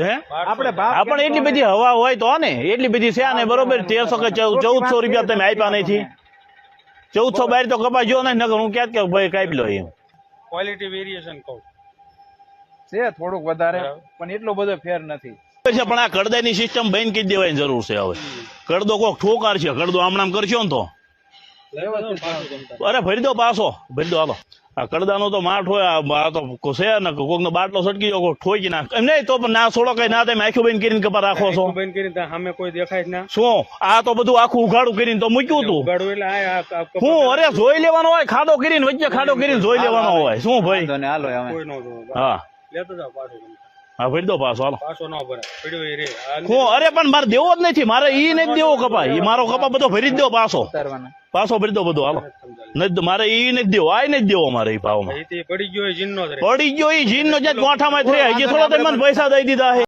આપણે એટલી બધી હવા હોય તો ને? એટલી બધી છે ને બરોબર? તેરસો કે ચૌદસો રૂપિયા તમે આપ્યા નથી. ચૌદસો બાર તો કપાસ જો ને નકર હું ક્યાં કે ભાઈ કાપી લો એમ. ક્વોલિટી વેરિએશન કહું. છે થોડુંક વધારે પણ એટલો બધો ફેર નથી. છે પણ આ કડદાની સિસ્ટમ બંધ કરી દેવાની જરૂર છે હવે. કડદો કોક ઠોકાર છે કડદો આમ નામ કરશો ને તો. અરે ભરી દો પાછો. ભરી દો હાલો. આ કડદાનો તો માઠ હોય આ આ તો છે ને કોક નો બાટલો સટકી જાવ ઠોકી નાખ. એમ નહીં તો પણ ના છોડો કઈ ના તમે આખું બંધ કરીને કપા રાખો છો. બંધ કરીને સામે કોઈ દેખાય જ ના. શું? આ તો બધું આખું ઉઘાડું કરીને તો મૂક્યું તું. હું અરે જોઈ લેવાનો હોય ખાડો કરીને વચ્ચે ખાડો કરીને જોઈ લેવાનો હોય. શું ભાઈ? હાલો હવે. કોઈ ન જોવે. હા. લેતો જાઓ પાછો. હા ભરી દો પાછો હાલો. પાછો ન ભરાય. પડ્યો એ રે. હું અરે પણ મારે દેવો જ નથી. મારે ઈ નથી દેવો કપા ઈ મારો કપા બધો ભરી જ દો પાછો. પાછો ભરી દો બધો હાલો. નથી મારે ઈ નથી દેવો આ નથી દેવો મારે ઈ ભાવમાં. પડી ગયો એ જીનનો પડી ગયો ઈ જીન નો જ્યાં ગોઠામાં થઈ હજી થોડા તમે મને પૈસા દઈ દીધા હે.